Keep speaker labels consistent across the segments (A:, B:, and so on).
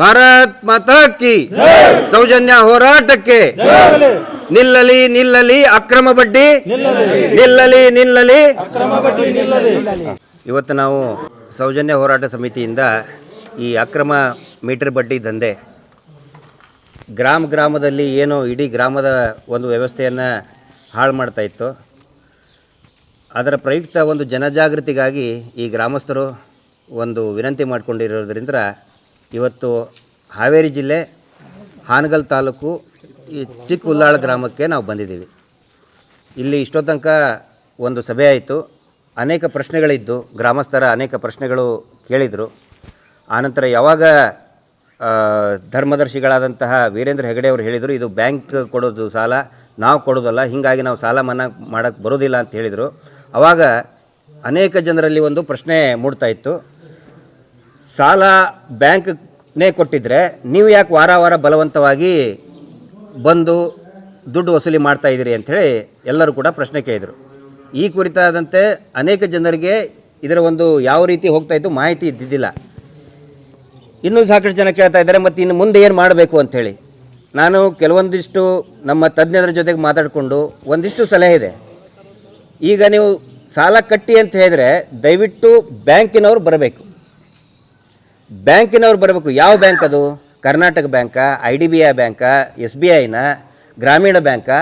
A: ಭಾರತ್ ಮಾತಾ ಕಿ. ಸೌಜನ್ಯ ಹೋರಾಟಕ್ಕೆ. ನಿಲ್ಲಲಿ ನಿಲ್ಲಲಿ ಅಕ್ರಮ ಬಡ್ಡಿ. ನಿಲ್ಲಲಿ. ನಿಲ್ಲಲಿ. ಇವತ್ತು ನಾವು ಸೌಜನ್ಯ ಹೋರಾಟ ಸಮಿತಿಯಿಂದ ಈ ಅಕ್ರಮ ಮೀಟರ್ ಬಡ್ಡಿ ದಂಧೆ. ಗ್ರಾಮ ಗ್ರಾಮದಲ್ಲಿ ಏನು ಇಡೀ ಗ್ರಾಮದ ಒಂದು ವ್ಯವಸ್ಥೆಯನ್ನು ಹಾಳು ಮಾಡ್ತಾ ಇತ್ತು. ಅದರ ಪ್ರಯುಕ್ತ ಒಂದು ಜನಜಾಗೃತಿಗಾಗಿ ಈ ಗ್ರಾಮಸ್ಥರು ಒಂದು ವಿನಂತಿ ಮಾಡಿಕೊಂಡಿರೋದ್ರಿಂದ ಇವತ್ತು ಹಾವೇರಿ ಜಿಲ್ಲೆ ಹಾನಗಲ್ ತಾಲೂಕು ಈ ಚಿಕ್ಕ ಉಲ್ಲಾಳ ಗ್ರಾಮಕ್ಕೆ ನಾವು ಬಂದಿದ್ದೀವಿ. ಇಲ್ಲಿ ಇಷ್ಟೋ ಒಂದು ಸಭೆ ಆಯಿತು. ಅನೇಕ ಪ್ರಶ್ನೆಗಳಿದ್ದು, ಗ್ರಾಮಸ್ಥರ ಅನೇಕ ಪ್ರಶ್ನೆಗಳು ಕೇಳಿದರು. ಆನಂತರ ಯಾವಾಗ ಧರ್ಮದರ್ಶಿಗಳಾದಂತಹ ವೀರೇಂದ್ರ ಹೆಗಡೆ ಅವರು ಹೇಳಿದರು, ಇದು ಬ್ಯಾಂಕ್ ಕೊಡೋದು ಸಾಲ, ನಾವು ಕೊಡೋದಲ್ಲ, ಹೀಗಾಗಿ ನಾವು ಸಾಲ ಮನ್ನಾ ಮಾಡೋಕ್ಕೆ ಬರೋದಿಲ್ಲ ಅಂತ ಹೇಳಿದರು. ಆವಾಗ ಅನೇಕ ಜನರಲ್ಲಿ ಒಂದು ಪ್ರಶ್ನೆ ಮೂಡ್ತಾ ಇತ್ತು. ಸಾಲ ಬ್ಯಾಂಕ್ನೇ ಕೊಟ್ಟಿದ್ದರೆ ನೀವು ಯಾಕೆ ವಾರ ವಾರ ಬಲವಂತವಾಗಿ ಬಂದು ದುಡ್ಡು ವಸೂಲಿ ಮಾಡ್ತಾ ಇದ್ದೀರಿ ಅಂಥೇಳಿ ಎಲ್ಲರೂ ಕೂಡ ಪ್ರಶ್ನೆ ಕೇಳಿದರು. ಈ ಕುರಿತಾದಂತೆ ಅನೇಕ ಜನರಿಗೆ ಇದರ ಒಂದು ಯಾವ ರೀತಿ ಹೋಗ್ತಾ ಇತ್ತು ಮಾಹಿತಿ ಇದ್ದಿದ್ದಿಲ್ಲ. ಇನ್ನೂ ಸಾಕಷ್ಟು ಜನ ಕೇಳ್ತಾ ಇದ್ದಾರೆ ಮತ್ತು ಇನ್ನು ಮುಂದೆ ಏನು ಮಾಡಬೇಕು ಅಂಥೇಳಿ ನಾನು ಕೆಲವೊಂದಿಷ್ಟು ನಮ್ಮ ತಜ್ಞರ ಜೊತೆಗೆ ಮಾತಾಡಿಕೊಂಡು ಒಂದಿಷ್ಟು ಸಲಹೆ ಇದೆ. ಈಗ ನೀವು ಸಾಲ ಕಟ್ಟಿ ಅಂತ ಹೇಳಿದರೆ ದಯವಿಟ್ಟು ಬ್ಯಾಂಕಿನವರು ಬರಬೇಕು. ಬ್ಯಾಂಕಿನವ್ರು ಬರಬೇಕು. ಯಾವ ಬ್ಯಾಂಕ್ ಅದು? ಕರ್ನಾಟಕ ಬ್ಯಾಂಕಾ, ಐ ಡಿ ಬಿ ಐ ಬ್ಯಾಂಕಾ, ಎಸ್ ಬಿ ಐನ ಗ್ರಾಮೀಣ ಬ್ಯಾಂಕಾ.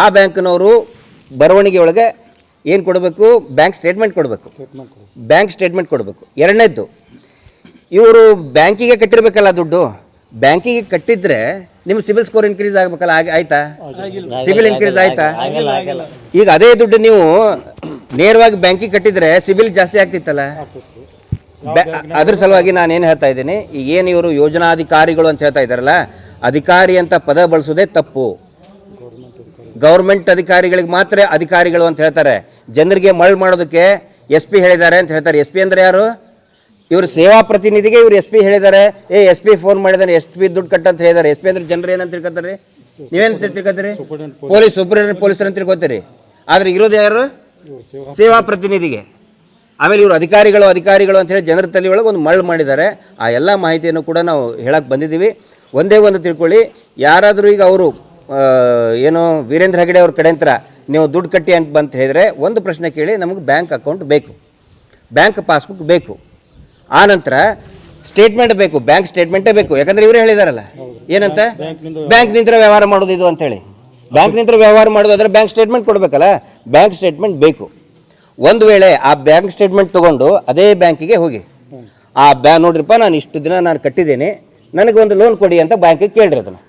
A: ಆ ಬ್ಯಾಂಕ್ನವರು ಬರವಣಿಗೆ ಒಳಗೆ ಏನು ಕೊಡಬೇಕು? ಬ್ಯಾಂಕ್ ಸ್ಟೇಟ್ಮೆಂಟ್ ಕೊಡಬೇಕು. ಬ್ಯಾಂಕ್ ಸ್ಟೇಟ್ಮೆಂಟ್ ಕೊಡಬೇಕು. ಎರಡನೇದ್ದು, ಇವರು ಬ್ಯಾಂಕಿಗೆ ಕಟ್ಟಿರಬೇಕಲ್ಲ ದುಡ್ಡು. ಬ್ಯಾಂಕಿಗೆ ಕಟ್ಟಿದ್ರೆ ನಿಮ್ಮ ಸಿಬಿಲ್ ಸ್ಕೋರ್ ಇನ್ಕ್ರೀಸ್ ಆಗಬೇಕಲ್ಲ, ಆಗ ಆಯ್ತಾ? ಸಿಬಿಲ್ ಇನ್ಕ್ರೀಸ್ ಆಯ್ತಾ? ಈಗ ಅದೇ ದುಡ್ಡು ನೀವು ನೇರವಾಗಿ ಬ್ಯಾಂಕಿಗೆ ಕಟ್ಟಿದ್ರೆ ಸಿಬಿಲ್ ಜಾಸ್ತಿ ಆಗ್ತಿತ್ತಲ್ಲ? ಅದ್ರ ಸಲುವಾಗಿ ನಾನು ಏನು ಹೇಳ್ತಾ ಇದ್ದೀನಿ? ಈಗ ಏನು ಇವರು ಯೋಜನಾಧಿಕಾರಿಗಳು ಅಂತ ಹೇಳ್ತಾ ಇದ್ದಾರಲ್ಲ ಅಧಿಕಾರಿ ಅಂತ ಪದ ಬಳಸೋದೇ ತಪ್ಪು. ಗೌರ್ಮೆಂಟ್ ಅಧಿಕಾರಿಗಳಿಗೆ ಮಾತ್ರ ಅಧಿಕಾರಿಗಳು ಅಂತ ಹೇಳ್ತಾರೆ. ಜನರಿಗೆ ಮರಳು ಮಾಡೋದಕ್ಕೆ ಎಸ್ ಪಿ ಹೇಳಿದ್ದಾರೆ ಅಂತ ಹೇಳ್ತಾರೆ. ಎಸ್ ಪಿ ಅಂದರೆ ಯಾರು? ಇವರು ಸೇವಾ ಪ್ರತಿನಿಧಿಗೆ ಇವರು ಎಸ್ ಪಿ ಹೇಳಿದ್ದಾರೆ. ಏ ಎಸ್ ಪಿ ಫೋನ್ ಮಾಡಿದ್ದಾರೆ ಎಸ್ ಪಿ ದುಡ್ಡು ಕಟ್ಟ ಅಂತ ಹೇಳಿದ್ದಾರೆ. ಎಸ್ ಪಿ ಅಂದ್ರೆ ಜನರು ಏನಂತ ತಿಳ್ಕೊತಾರೆ? ನೀವೇನು ತಿಳ್ಕೊತೀರಿ? ಪೊಲೀಸ್ ಸೂಪರಿಂಟೆಂಡೆಂಟ್ ಪೊಲೀಸರು ಅಂತ ತಿಳ್ಕೊತೀರಿ. ಆದರೆ ಇರೋದು ಯಾರು? ಸೇವಾ ಪ್ರತಿನಿಧಿಗೆ. ಆಮೇಲೆ ಇವರು ಅಧಿಕಾರಿಗಳು ಅಧಿಕಾರಿಗಳು ಅಂತ ಹೇಳಿ ಜನರ ತಲೆ ಒಳಗೆ ಒಂದು ಮರಳು ಮಾಡಿದ್ದಾರೆ. ಆ ಎಲ್ಲ ಮಾಹಿತಿಯನ್ನು ಕೂಡ ನಾವು ಹೇಳಕ್ಕೆ ಬಂದಿದ್ದೀವಿ. ಒಂದೇ ಒಂದು ತಿಳ್ಕೊಳ್ಳಿ ಯಾರಾದರೂ ಈಗ ಅವರು ಏನು ವೀರೇಂದ್ರ ಹೆಗಡೆ ಅವ್ರ ಕಡೆಂತರ ನೀವು ದುಡ್ಡು ಕಟ್ಟಿ ಅಂತ ಬಂತ ಹೇಳಿದರೆ ಒಂದು ಪ್ರಶ್ನೆ ಕೇಳಿ ನಮಗೆ ಬ್ಯಾಂಕ್ ಅಕೌಂಟ್ ಬೇಕು. ಬ್ಯಾಂಕ್ ಪಾಸ್ಬುಕ್ ಬೇಕು. ಆ ನಂತರ ಸ್ಟೇಟ್ಮೆಂಟ್ ಬೇಕು ಬ್ಯಾಂಕ್ ಸ್ಟೇಟ್ಮೆಂಟೇ ಬೇಕು. ಯಾಕಂದರೆ ಇವರು ಹೇಳಿದಾರಲ್ಲ ಏನಂತ? ಬ್ಯಾಂಕ್ ನಿಂತರ ವ್ಯವಹಾರ ಮಾಡೋದು ಇದು ಅಂತೇಳಿ ಬ್ಯಾಂಕ್ ನಿಂತರ ವ್ಯವಹಾರ ಮಾಡೋದು ಅಂದರೆ ಬ್ಯಾಂಕ್ ಸ್ಟೇಟ್ಮೆಂಟ್ ಕೊಡಬೇಕಲ್ಲ ಬ್ಯಾಂಕ್ ಸ್ಟೇಟ್ಮೆಂಟ್ ಬೇಕು. ಒಂದು ವೇಳೆ ಆ ಬ್ಯಾಂಕ್ ಸ್ಟೇಟ್ಮೆಂಟ್ ತೊಗೊಂಡು ಅದೇ ಬ್ಯಾಂಕಿಗೆ ಹೋಗಿ, ಆ ಬ್ಯಾ, ನೋಡ್ರಿಪ್ಪ, ನಾನು ಇಷ್ಟು ದಿನ ನಾನು ಕಟ್ಟಿದ್ದೀನಿ, ನನಗೆ ಒಂದು ಲೋನ್ ಕೊಡಿ ಅಂತ ಬ್ಯಾಂಕಿಗೆ ಕೇಳಿರಿ ಅದನ್ನು.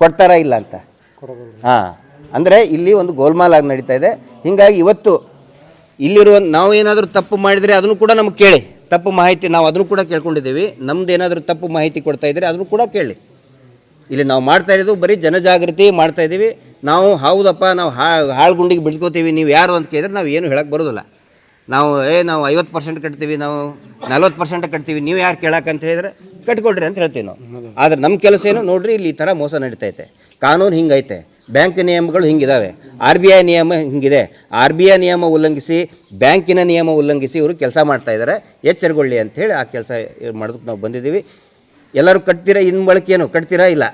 A: ಕೊಡ್ತಾರಾ ಇಲ್ಲ ಅಂತ? ಹಾಂ, ಅಂದರೆ ಇಲ್ಲಿ ಒಂದು ಗೋಲ್ಮಾಲ್ ಆಗಿ ನಡೀತಾ ಇದೆ. ಹೀಗಾಗಿ ಇವತ್ತು ಇಲ್ಲಿರುವ ನಾವು ಏನಾದರೂ ತಪ್ಪು ಮಾಡಿದರೆ ಅದನ್ನು ಕೂಡ ನಮಗೆ ಕೇಳಿ. ತಪ್ಪು ಮಾಹಿತಿ, ನಾವು ಅದನ್ನು ಕೂಡ ಕೇಳ್ಕೊಂಡಿದ್ದೀವಿ. ನಮ್ದು ಏನಾದರೂ ತಪ್ಪು ಮಾಹಿತಿ ಕೊಡ್ತಾ ಇದ್ದರೆ ಅದನ್ನು ಕೂಡ ಕೇಳಿ. ಇಲ್ಲಿ ನಾವು ಮಾಡ್ತಾ ಇರೋದು ಬರೀ ಜನಜಾಗೃತಿ ಮಾಡ್ತಾ ಇದ್ದೀವಿ. ನಾವು ಹೌದಪ್ಪ ನಾವು ಹಾಳು ಗುಂಡಿಗೆ ಬಿಡ್ಕೋತೀವಿ ನೀವು ಯಾರು ಅಂತ ಕೇಳಿದ್ರೆ ನಾವು ಏನು ಹೇಳಕ್ಕೆ ಬರೋದಿಲ್ಲ. ನಾವು ಏ ನಾವು ಐವತ್ತು ಪರ್ಸೆಂಟ್ ಕಟ್ತೀವಿ ನಾವು ನಲ್ವತ್ತು ಪರ್ಸೆಂಟ್ ಕಟ್ತೀವಿ ನೀವು ಯಾರು ಕೇಳಕ್ಕೆ ಅಂತ ಹೇಳಿದ್ರೆ ಕಟ್ಕೊಡ್ರಿ ಅಂತ ಹೇಳ್ತೀವಿ ನಾವು. ಆದರೆ ನಮ್ಮ ಕೆಲಸ ಏನು ನೋಡ್ರಿ ಇಲ್ಲಿ ಈ ಥರ ಮೋಸ ನಡೀತೈತೆ. ಕಾನೂನು ಹಿಂಗೈತೆ ಬ್ಯಾಂಕ್ ನಿಯಮಗಳು ಹಿಂಗಿದಾವೆ. ಆರ್ ಬಿ ಐ ನಿಯಮ ಹಿಂಗಿದೆ. ಆರ್ ಬಿ ಐ ನಿಯಮ ಉಲ್ಲಂಘಿಸಿ ಬ್ಯಾಂಕಿನ ನಿಯಮ ಉಲ್ಲಂಘಿಸಿ ಇವರು ಕೆಲಸ ಮಾಡ್ತಾ ಇದ್ದಾರೆ ಎಚ್ಚರಗೊಳ್ಳಿ ಅಂಥೇಳಿ ಆ ಕೆಲಸ ಮಾಡೋದಕ್ಕೆ ನಾವು ಬಂದಿದ್ದೀವಿ. ಎಲ್ಲರೂ ಕಟ್ತೀರಾ ಇನ್ನು ಬಳಕೆ ಏನು ಕಟ್ತೀರಾ ಇಲ್ಲ?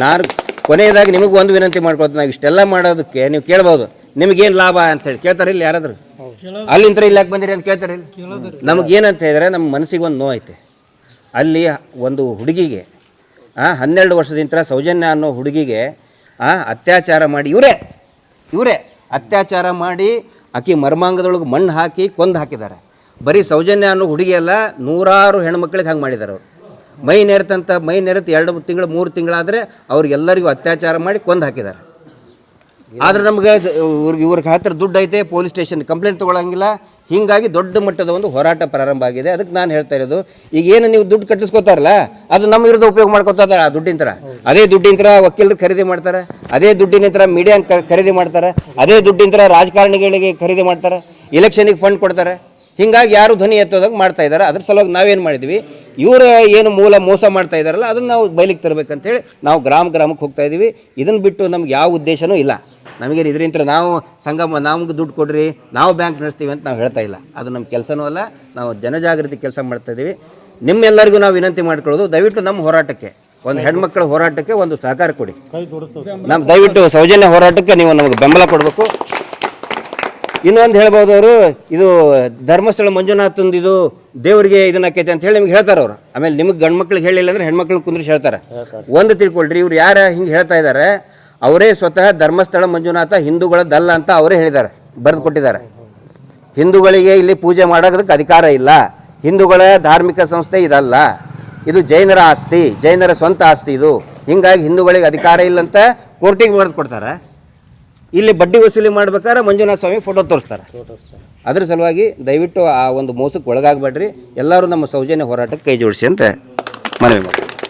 A: ನಾನು ಕೊನೆಯದಾಗಿ ನಿಮಗೆ ಒಂದು ವಿನಂತಿ ಮಾಡ್ಕೊಳ್ತೀನಿ. ನಾವು ಇಷ್ಟೆಲ್ಲ ಮಾಡೋದಕ್ಕೆ ನೀವು ಕೇಳ್ಬೋದು. ನಿಮಗೇನು ಲಾಭ ಅಂತ ಹೇಳಿ. ಕೇಳ್ತಾರೆ ಇಲ್ಲಿ ಯಾರಾದರೂ? ಅಲ್ಲಿಂದ ಇಲ್ಲಿ ಯಾಕೆ ಬಂದಿರಿ ಅಂತ ಕೇಳ್ತಾರೆ ಇಲ್ಲಿ? ನಮಗೇನಂತ ಹೇಳಿದ್ರೆ ನಮ್ಮ ಮನಸ್ಸಿಗೆ ಒಂದು ನೋವು ಅಲ್ಲಿ ಒಂದು ಹುಡುಗಿಗೆ ಆ, ಹನ್ನೆರಡು ವರ್ಷದಿಂದ ಸೌಜನ್ಯ ಅನ್ನೋ ಹುಡುಗಿಗೆ ಆ, ಅತ್ಯಾಚಾರ ಮಾಡಿ ಇವರೇ ಇವರೇ ಅತ್ಯಾಚಾರ ಮಾಡಿ ಆಕೆ ಮರ್ಮಾಂಗದೊಳಗೆ ಮಣ್ಣು ಹಾಕಿ ಕೊಂದು ಹಾಕಿದ್ದಾರೆ. ಬರೀ ಸೌಜನ್ಯ ಅನ್ನೋ ಹುಡುಗಿಯೆಲ್ಲ ನೂರಾರು ಹೆಣ್ಮಕ್ಳಿಗೆ ಹಂಗೆ ಮಾಡಿದ್ದಾರೆ ಅವರು. ಮೈ ನೆರೆತಂತ ಮೈ ನೆರೆತು ಎರಡು ತಿಂಗಳು, ಮೂರು ತಿಂಗಳಾದರೆ ಅವ್ರಿಗೆಲ್ಲರಿಗೂ ಅತ್ಯಾಚಾರ ಮಾಡಿ ಕೊಂದು ಹಾಕಿದ್ದಾರೆ ಆದ್ರೆ ನಮಗೆ ಇವ್ರಿಗೆ ಇವ್ರಿಗೆ ಹತ್ರ ದುಡ್ಡು ಐತೆ, ಪೊಲೀಸ್ ಸ್ಟೇಷನ್ ಕಂಪ್ಲೇಂಟ್ ತೊಗೊಳಂಗಿಲ್ಲ. ಹೀಗಾಗಿ ದೊಡ್ಡ ಮಟ್ಟದ ಒಂದು ಹೋರಾಟ ಪ್ರಾರಂಭ ಆಗಿದೆ. ಅದಕ್ಕೆ ನಾನು ಹೇಳ್ತಾ ಇರೋದು, ಈಗ ಏನು ನೀವು ದುಡ್ಡು ಕಟ್ಟಿಸ್ಕೋತಾರಲ್ಲ, ಅದು ನಮ್ಮ ವಿರುದ್ಧ ಉಪಯೋಗ ಮಾಡ್ಕೋತಾರೆ ಆ ದುಡ್ಡಿನ ಅದೇ ದುಡ್ಡಿನ ವಕೀಲರು ಖರೀದಿ ಮಾಡ್ತಾರೆ, ಅದೇ ದುಡ್ಡಿನ ಥರ ಮೀಡಿಯಾ ಖರೀದಿ ಮಾಡ್ತಾರೆ, ಅದೇ ದುಡ್ಡಿನ ಥರ ರಾಜಕಾರಣಿಗಳಿಗೆ ಖರೀದಿ ಮಾಡ್ತಾರೆ ಇಲೆಕ್ಷನಿಗೆ ಫಂಡ್ ಕೊಡ್ತಾರೆ. ಹಿಂಗಾಗಿ ಯಾರು ಧ್ವನಿ ಎತ್ತೋದಾಗ ಮಾಡ್ತಾ ಇದ್ದಾರೆ ಅದ್ರ ಸಲುವಾಗಿ ನಾವೇನು ಮಾಡಿದ್ವಿ? ಇವರ ಏನು ಮೂಲ ಮೋಸ ಮಾಡ್ತಾ ಇದ್ದಾರಲ್ಲ ಅದನ್ನು ನಾವು ಬಯಲಿಗೆ ತರಬೇಕಂತೇಳಿ ನಾವು ಗ್ರಾಮ ಗ್ರಾಮಕ್ಕೆ ಹೋಗ್ತಾ ಇದ್ದೀವಿ. ಇದನ್ನು ಬಿಟ್ಟು ನಮ್ಗೆ ಯಾವ ಉದ್ದೇಶನೂ ಇಲ್ಲ. ನಮಗೆ ಇದರಿಂದ ನಾವು ಸಂಗಮ ನಮ್ಗೆ ದುಡ್ಡು ಕೊಡ್ರಿ ನಾವು ಬ್ಯಾಂಕ್ ನಡೆಸ್ತೀವಿ ಅಂತ ನಾವು ಹೇಳ್ತಾ ಇಲ್ಲ. ಅದು ನಮ್ಮ ಕೆಲಸನೂ ಅಲ್ಲ ನಾವು ಜನಜಾಗೃತಿ ಕೆಲಸ ಮಾಡ್ತಾ ಇದ್ದೀವಿ. ನಿಮ್ಮೆಲ್ಲರಿಗೂ ನಾವು ವಿನಂತಿ ಮಾಡ್ಕೊಳ್ಳೋದು ದಯವಿಟ್ಟು ನಮ್ಮ ಹೋರಾಟಕ್ಕೆ ಒಂದು ಹೆಣ್ಮಕ್ಳ ಹೋರಾಟಕ್ಕೆ ಒಂದು ಸಹಕಾರ ಕೊಡಿ. ನಮ್ಮ ದಯವಿಟ್ಟು ಸೌಜನ್ಯ ಹೋರಾಟಕ್ಕೆ ನೀವು ನಮಗೆ ಬೆಂಬಲ ಕೊಡಬೇಕು. ಇನ್ನೊಂದು ಹೇಳ್ಬೋದು ಅವರು ಇದು ಧರ್ಮಸ್ಥಳ ಮಂಜುನಾಥಂದು ಇದು ದೇವರಿಗೆ ಇದನ್ನ ಆಕೈತೆ ಅಂತ ಹೇಳಿ ನಿಮ್ಗೆ ಹೇಳ್ತಾರೆ ಅವರು. ಆಮೇಲೆ ನಿಮಗೆ ಗಂಡು ಮಕ್ಳಿಗೆ ಹೇಳಿಲ್ಲ ಅಂದ್ರೆ ಹೆಣ್ಮಕ್ಳು ಕುಂದ್ರಿಸಿ ಹೇಳ್ತಾರೆ. ಒಂದು ತಿಳ್ಕೊಳ್ರಿ ಇವ್ರು ಯಾರು ಹಿಂಗೆ ಹೇಳ್ತಾ ಇದ್ದಾರೆ ಅವರೇ ಸ್ವತಃ ಧರ್ಮಸ್ಥಳ ಮಂಜುನಾಥ ಹಿಂದೂಗಳದ್ದಲ್ಲ ಅಂತ ಅವರೇ ಹೇಳಿದ್ದಾರೆ ಬರೆದು ಕೊಟ್ಟಿದ್ದಾರೆ. ಹಿಂದೂಗಳಿಗೆ ಇಲ್ಲಿ ಪೂಜೆ ಮಾಡೋದಕ್ಕೆ ಅಧಿಕಾರ ಇಲ್ಲ. ಹಿಂದೂಗಳ ಧಾರ್ಮಿಕ ಸಂಸ್ಥೆ ಇದಲ್ಲ. ಇದು ಜೈನರ ಆಸ್ತಿ ಜೈನರ ಸ್ವಂತ ಆಸ್ತಿ ಇದು. ಹಿಂಗಾಗಿ ಹಿಂದೂಗಳಿಗೆ ಅಧಿಕಾರ ಇಲ್ಲ ಅಂತ ಕೋರ್ಟಿಗೆ ಬರೆದು ಕೊಡ್ತಾರೆ. ಇಲ್ಲಿ ಬಡ್ಡಿ ವಸೂಲಿ ಮಾಡ್ಬೇಕಾದ್ರೆ ಮಂಜುನಾಥ ಸ್ವಾಮಿ ಫೋಟೋ ತೋರಿಸ್ತಾರೆ. ಅದ್ರ ಸಲುವಾಗಿ ದಯವಿಟ್ಟು ಆ ಒಂದು ಮೋಸಕ್ಕೆ ಒಳಗಾಗಬೇಡ್ರಿ. ಎಲ್ಲರೂ ನಮ್ಮ ಸೌಜನ್ಯ ಹೋರಾಟಕ್ಕೆ ಕೈ ಜೋಡಿಸಿ ಅಂತ ಮನವಿ ಮಾಡಿ